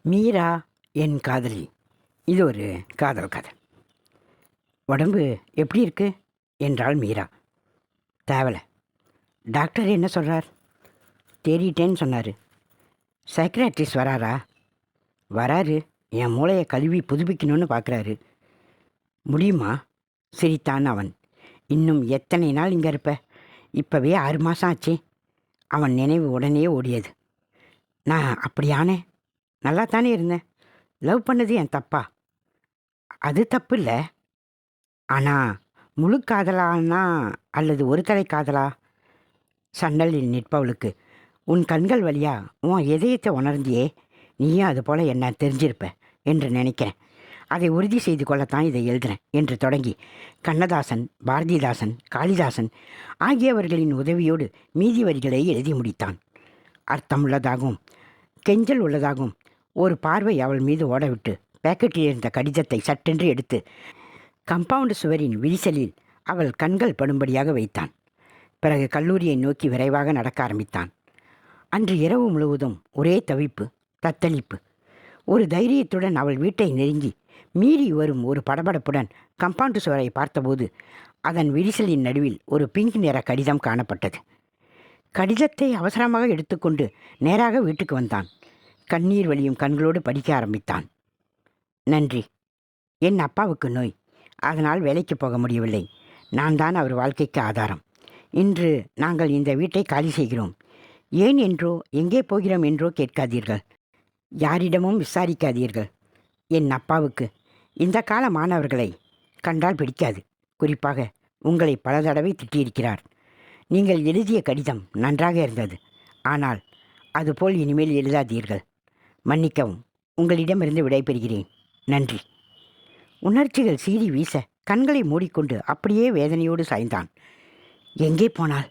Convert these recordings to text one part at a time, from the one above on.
மீரா என் காதலி. இது ஒரு காதல் கதை. உடம்பு எப்படி இருக்கு? என்றாள் மீரா. தேவலை. டாக்டர் என்ன சொல்கிறார் தேறிட்டேன்னு சொன்னார். சைக்ராட்டிஸ்ட் வராரா? வராரு. என் மூளையை கழுவி புதுப்பிக்கணும்னு பார்க்குறாரு முடியுமா? சிரித்தான் அவன். இன்னும் எத்தனை நாள் இங்கே இருப்ப? இப்போவே ஆறு மாதம் ஆச்சே. அவன் நினைவு உடனே ஓடியது. நான் அப்படியானே? நல்லா தானே இருந்தேன். லவ் பண்ணது என் தப்பா? அது தப்பு இல்லை ஆனால் முழு காதலானா அல்லது ஒரு தலை காதலா? சண்டலில் நிற்பவளுக்கு. உன் கண்கள் வழியா உன் இதயத்தை உணர்ந்தியே நீயும் அது போல என்ன தெரிஞ்சிருப்ப என்று நினைக்கிறேன். அதை உறுதி செய்து கொள்ளத்தான் இதை எழுதுறேன் என்று தொடங்கி கண்ணதாசன் பாரதிதாசன் காளிதாசன் ஆகியவர்களின் உதவியோடு மீதி வரிகளை எழுதி முடித்தான். அர்த்தமுள்ளதாகவும் கெஞ்சல் உள்ளதாகவும் ஒரு பார்வை அவள் மீது ஓடவிட்டு பேக்கெட்டில் இருந்த கடிதத்தை சட்டென்று எடுத்து கம்பவுண்டு சுவரின் விரிசலில் அவள் கண்கள் படும்படியாக வைத்தான். பிறகு கல்லூரியை நோக்கி விரைவாக நடக்க ஆரம்பித்தான். அன்று இரவு முழுவதும் ஒரே தவிப்பு தத்தளிப்பு. ஒரு தைரியத்துடன் அவள் வீட்டை நெருங்கி மீறி வரும் ஒரு படபடப்புடன் கம்பவுண்டு சுவரை பார்த்தபோது அதன் விரிசலின் நடுவில் ஒரு பிங்க் நிற கடிதம் காணப்பட்டது. கடிதத்தை அவசரமாக எடுத்துக்கொண்டு நேராக வீட்டுக்கு வந்தான். கண்ணீர் வழியும் கண்களோடு படிக்க ஆரம்பித்தான். நன்றி. என் அப்பாவுக்கு நோய். அதனால் வேலைக்கு போக முடியவில்லை. நான் தான் அவர் வாழ்க்கைக்கு ஆதாரம். இன்று நாங்கள் இந்த வீட்டை காலி செய்கிறோம். ஏன் என்றோ எங்கே போகிறோம் என்றோ கேட்காதீர்கள். யாரிடமும் விசாரிக்காதீர்கள். என் அப்பாவுக்கு. இந்த கால மாணவர்களை கண்டால் பிடிக்காது. குறிப்பாக உங்களை பல தடவை திட்டியிருக்கிறார். நீங்கள் எழுதிய கடிதம் நன்றாக இருந்தது. ஆனால் அதுபோல் இனிமேல் எழுதாதீர்கள். மன்னிக்கவும். உங்களிடமிருந்து விடைபெறுகிறேன் நன்றி. உணர்ச்சிகள் சீறி வீச கண்களை மூடிக்கொண்டு அப்படியே வேதனையோடு சாய்ந்தான். எங்கே போனால்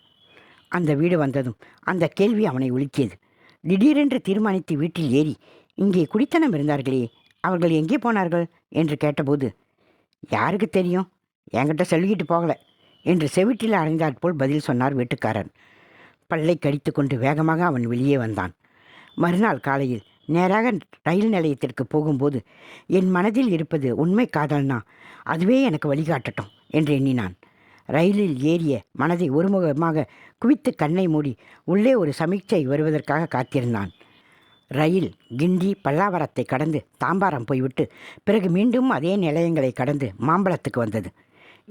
அந்த வீடு வந்ததும் அந்த கேள்வி அவனை உலுக்கியது. திடீரென்று தீர்மானித்து வீட்டில் ஏறி இங்கே குடித்தனம் இருந்தார்களே அவர்கள் எங்கே போனார்கள்? என்று கேட்டபோது யாருக்கு தெரியும்? என்கிட்ட சொல்லிக்கிட்டு போகலை என்று செவிட்டில் அடைந்தாற் போல் பதில் சொன்னார் வீட்டுக்காரன். பல்லை கடித்து கொண்டு வேகமாக அவன் வெளியே வந்தான். மறுநாள் காலையில் நேராக ரயில் நிலையத்திற்கு போகும்போது என் மனதில் இருப்பது உண்மை காதல்னா அதுவே எனக்கு வழிகாட்டட்டும் என்று எண்ணினான். ரயிலில் ஏறிய மனதை ஒருமுகமாக குவித்து கண்ணை மூடி உள்ளே ஒரு சமீட்சை வருவதற்காக காத்திருந்தான். ரயில் கிண்டி பல்லாவரத்தை கடந்து தாம்பாரம் போய்விட்டு பிறகு மீண்டும் அதே நிலையங்களை கடந்து மாம்பழத்துக்கு வந்தது.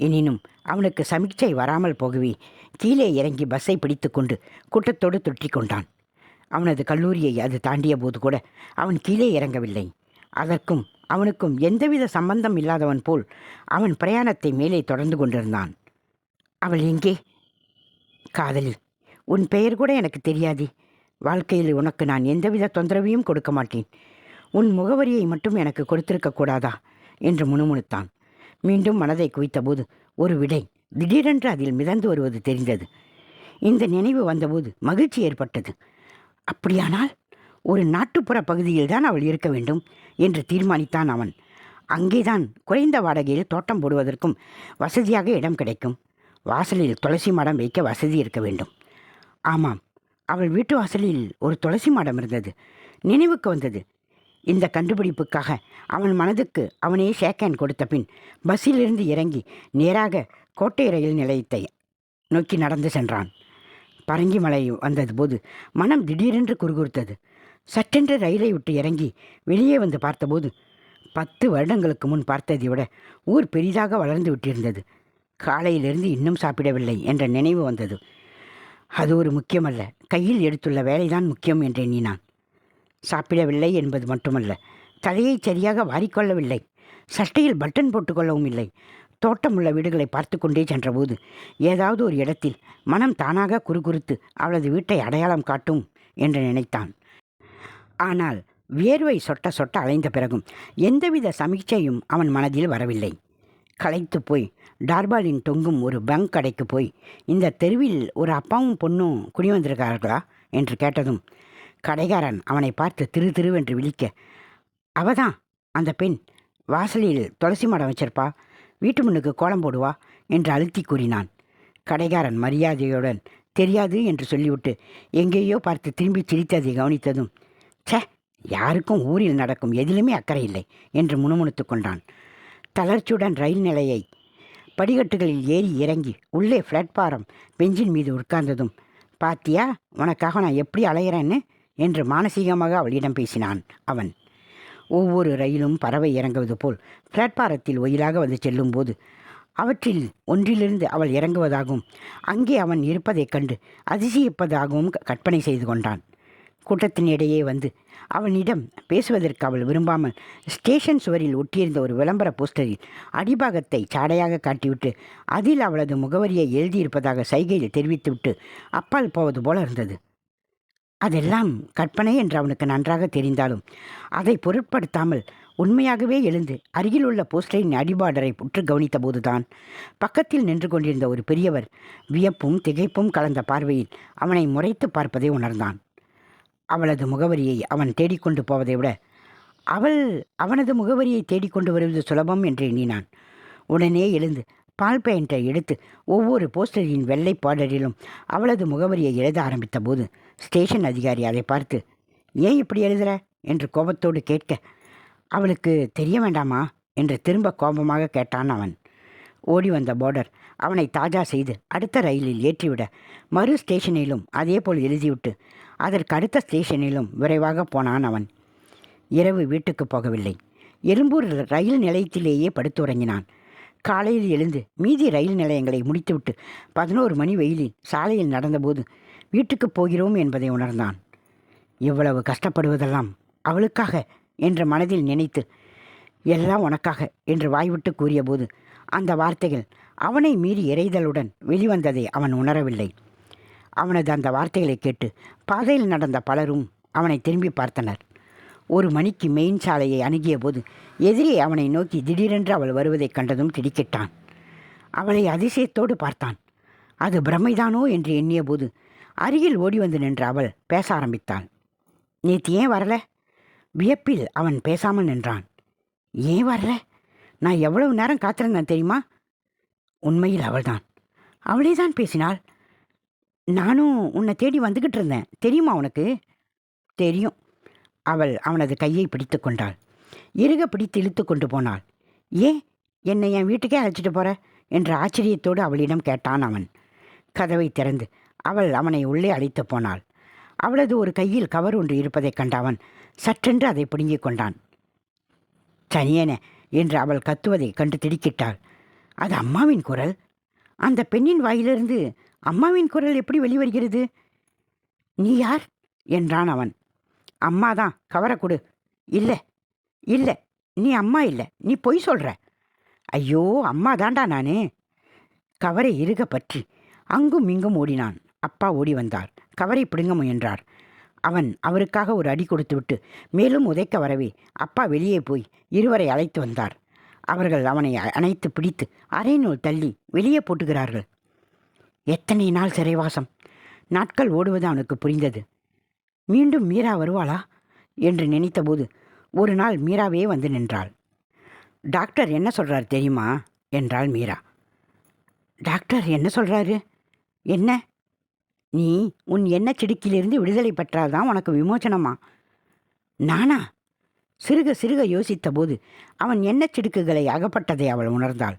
எனினும் அவனுக்கு சமீட்சை வராமல் போகவே கீழே இறங்கி பஸ்ஸை பிடித்துக்கொண்டு கூட்டத்தோடு தொற்றி கொண்டான். அவனது கல்லூரியை அது தாண்டிய போது கூட அவன் கீழே இறங்கவில்லை. அதற்கும் அவனுக்கும் எந்தவித சம்பந்தம் இல்லாதவன் போல் அவன் பிரயாணத்தை மேலே தொடர்ந்து கொண்டிருந்தான். அவள் எங்கே? காதலி உன் பெயர் கூட எனக்கு தெரியாதே. வாழ்க்கையில் உனக்கு நான் எந்தவித தொந்தரவையும் கொடுக்க மாட்டேன். உன் முகவரியை மட்டும் எனக்கு கொடுத்திருக்க கூடாதா? என்று முணுமுணுத்தான். மீண்டும் மனதை குவித்தபோது ஒரு விடை திடீரென்று அதில் மிதந்து வருவது தெரிந்தது. இந்த நினைவு வந்தபோது மகிழ்ச்சி ஏற்பட்டது. அப்படியானால் ஒரு நாட்டுப்புற பகுதியில்தான் அவள் இருக்க வேண்டும் என்று தீர்மானித்தான் அவன். அங்கேதான் குறைந்த வாடகையில் தோட்டம் போடுவதற்கும் வசதியாக இடம் கிடைக்கும். வாசலில் துளசி மாடம் வைக்க வசதி இருக்க வேண்டும். ஆமாம் அவள் வீட்டு வாசலில் ஒரு துளசி மாடம் இருந்தது. நினைவுக்கு வந்தது. இந்த கண்டுபிடிப்புக்காக அவன் மனதுக்கு அவனே ஷேக்கேன் கொடுத்த பின் பஸ்ஸிலிருந்து இறங்கி நேராக கோட்டை ரயில் நிலையத்தை நோக்கி நடந்து சென்றான். பரங்கி மலை வந்தது போது மனம் திடீரென்று குறுகுறுத்தது. சட்டென்று ரயிலை விட்டு இறங்கி வெளியே வந்து பார்த்தபோது பத்து வருடங்களுக்கு முன் பார்த்ததை விட ஊர் பெரிதாக வளர்ந்து விட்டிருந்தது. காலையிலிருந்து இன்னும் சாப்பிடவில்லை என்ற நினைவு வந்தது. அது ஒரு முக்கியமல்ல. கையில் எடுத்துள்ள வேலைதான் முக்கியம் என்று எண்ணினான். சாப்பிடவில்லை என்பது மட்டுமல்ல. தலையை சரியாக வாரிக்கொள்ளவில்லை. சட்டையில் பட்டன் போட்டுக்கொள்ளவும் இல்லை. தோட்டமுள்ள வீடுகளை பார்த்து கொண்டே சென்றபோது ஏதாவது ஒரு இடத்தில் மனம் தானாக குறுகுறுத்து அவளது வீட்டை அடையாளம் காட்டும் என்று நினைத்தான். ஆனால் வியர்வை சொட்ட சொட்ட அலைந்த பிறகும் எந்தவித சமீட்சையும் அவன் மனதில் வரவில்லை. களைத்து போய் டார்பாலின் தொங்கும் ஒரு பங்க் கடைக்கு போய் இந்த தெருவில் ஒரு அப்பாவும் பொண்ணும் குடி வந்திருக்கார்களா என்று கேட்டதும் கடைக்காரன் அவனை பார்த்து திரு திருவென்று விழிக்க அவதான் அந்த பெண் வாசலில் துளசி மடம் வச்சிருப்பா வீட்டு முன்னுக்கு கோலம் போடுவா என்று அழுத்தி கூறினான். கடைக்காரன் மரியாதையுடன் தெரியாது என்று சொல்லிவிட்டு எங்கேயோ பார்த்து திரும்பி சிரித்ததை கவனித்ததும் சே யாருக்கும் ஊரில் நடக்கும் எதிலுமே அக்கறை இல்லை என்று முணுமுணுத்து கொண்டான். தளர்ச்சியுடன் ரயில் நிலையை படிக்கட்டுகளில் ஏறி இறங்கி உள்ளே பிளாட்பாரம் பெஞ்சின் மீது உட்கார்ந்ததும் பாத்தியா உனக்காக நான் எப்படி அலையிறேன்னு? என்று மானசீகமாக அவளிடம் பேசினான் அவன். ஒவ்வொரு ரயிலும் பறவை இறங்குவது போல் பிளாட்பாரத்தில் ஒயிலாக வந்து செல்லும்போது அவற்றில் ஒன்றிலிருந்து அவள் இறங்குவதாகவும் அங்கே அவன் இருப்பதைக் கண்டு அதிசயிப்பதாகவும் க- கற்பனை செய்து கொண்டான். கூட்டத்தின் இடையே வந்து அவனிடம் பேசுவதற்கு அவள் விரும்பாமல் ஸ்டேஷன் சுவரில் ஒட்டியிருந்த ஒரு விளம்பர போஸ்டரில் அடிபாகத்தை சாடையாக காட்டிவிட்டு அதில் அவளது முகவரியை எழுதியிருப்பதாக சைகையில் தெரிவித்துவிட்டு அப்பால் போவது போல இருந்தது. அதெல்லாம் கற்பனை என்று அவனுக்கு நன்றாக தெரிந்தாலும் அதை பொருட்படுத்தாமல் உண்மையாகவே எழுந்து அருகில் உள்ள போஸ்டரின் அடிபாடரை உற்று கவனித்தபோதுதான் பக்கத்தில் நின்று கொண்டிருந்த ஒரு பெரியவர் வியப்பும் திகைப்பும் கலந்த பார்வையில் அவனை முறைத்து பார்ப்பதை உணர்ந்தான். அவளது முகவரியை அவன் தேடிக்கொண்டு போவதை விட அவள் அவனது முகவரியை தேடிக்கொண்டு வருவது சுலபம் என்று எண்ணினான். உடனே எழுந்து பால் பெயிண்டை எடுத்து ஒவ்வொரு போஸ்டரின் வெள்ளை பார்டரிலும் அவளது முகவரியை எழுத ஆரம்பித்த போது ஸ்டேஷன் அதிகாரி அதை பார்த்து ஏன் இப்படி எழுதுற? என்று கோபத்தோடு கேட்க அவளுக்கு தெரிய வேண்டாமா? என்று திரும்ப கோபமாக கேட்டான் அவன். ஓடி வந்த போர்டர் அவனை தாஜா செய்து அடுத்த ரயிலில் ஏற்றிவிட மறு ஸ்டேஷனிலும் அதேபோல் எழுதிவிட்டு அதற்கு அடுத்த ஸ்டேஷனிலும் விரைவாக போனான் அவன். இரவு வீட்டுக்கு போகவில்லை. எழும்பூர் ரயில் நிலையத்திலேயே படுத்துறங்கினான் காலையில் எழுந்து மீதி ரயில் நிலையங்களை முடித்துவிட்டு பதினோரு மணி வெயிலில் சாலையில் நடந்தபோது வீட்டுக்கு போகிறோம் என்பதை உணர்ந்தான். இவ்வளவு கஷ்டப்படுவதெல்லாம் அவளுக்காக என்ற மனதில் நினைத்து எல்லாம் உனக்காக என்று வாய்விட்டு கூறியபோது அந்த வார்த்தைகள் அவனை மீறி இறைதலுடன் வெளிவந்ததை அவன் உணரவில்லை. அவனது அந்த வார்த்தைகளை கேட்டு பாதையில் நடந்த பலரும் அவனை திரும்பி பார்த்தனர். ஒரு மணிக்கு மெயின் சாலையை அணுகிய போது எதிரே அவனை நோக்கி திடீரென்று அவள் வருவதைக் கண்டதும் திடுக்கிட்டான். அவளை அதிசயத்தோடு பார்த்தான். அது பிரமைதானோ என்று எண்ணிய போது அருகில் ஓடி வந்து நின்ற அவள் பேச ஆரம்பித்தாள். நேற்று ஏன் வரல? வியப்பில் அவன் பேசாமல் நின்றான். ஏன் வரல? நான் எவ்வளவு நேரம் காத்திருந்தேன் தெரியுமா? உண்மையில் அவள்தான். அவளே தான் பேசினாள்? நானும் உன்னை தேடி வந்துக்கிட்டு இருந்தேன். தெரியுமா உனக்கு? தெரியும். அவள் அவனது கையை பிடித்து கொண்டாள். இறுக பிடித்து இழுத்து கொண்டு போனாள். ஏன்? என்னை என் வீட்டுக்கே அழைச்சிட்டு போற? என்ற ஆச்சரியத்தோடு அவளிடம் கேட்டான் அவன். கதவை திறந்து அவள் அவனை உள்ளே அழைத்து போனாள். அவளது ஒரு கையில் கவர் ஒன்று இருப்பதைக் கண்ட அவன் சற்றென்று அதை பிடுங்கிக் கொண்டான். சனியேன என்று அவள் கத்துவதைக் கண்டு திடுக்கிட்டாள். அது அம்மாவின் குரல்? அந்த பெண்ணின் வாயிலிருந்து அம்மாவின் குரல் எப்படி வெளிவருகிறது? நீ யார்? என்றான் அவன். அம்மா தான். கவரை கொடு. இல்லை இல்லை நீ அம்மா இல்லை நீ பொய் சொல்கிற ஐயோ அம்மா தாண்டா நானே. கவரை இறுக பற்றி அங்கும் இங்கும் ஓடினான். அப்பா ஓடி வந்தார். கவரை பிடுங்க முயன்றார். அவன் அவருக்காக ஒரு அடி கொடுத்துவிட்டு மேலும் உதைக்க வரவே அப்பா வெளியே போய் இருவரை அழைத்து வந்தார். அவர்கள் அவனை அணைத்து பிடித்து அரைநூல் தள்ளி வெளியே போட்டுகிறார்கள். எத்தனை நாள் சிறைவாசம்? நாட்கள் ஓடுவது அவனுக்கு புரிந்தது. மீண்டும் மீரா வருவாளா? என்று நினைத்தபோது ஒரு நாள் மீராவே வந்து நின்றாள். டாக்டர் என்ன சொல்றார் தெரியுமா? என்றாள் மீரா. டாக்டர் என்ன சொல்றாரு? என்ன? நீ உன் எண்ணெய் சிடுக்கிலிருந்து விடுதலை பெற்றால்தான் உனக்கு விமோச்சனமா நானா? சிறுக சிறுக யோசித்தபோது அவன் எண்ணெய் சிடுக்குகளை அகப்பட்டதை அவள் உணர்ந்தாள்.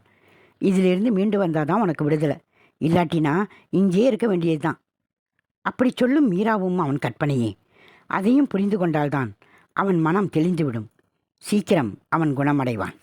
இதிலிருந்து மீண்டு வந்தாதான் உனக்கு விடுதலை. இல்லாட்டினா இங்கே இருக்க வேண்டியதுதான். அப்படி சொல்லும் மீராவும் அவன் கற்பனையே. அதையும் புரிந்து கொண்டால்தான் அவன் மனம் தெளிந்துவிடும். சீக்கிரம் அவன் குணமடைவான்.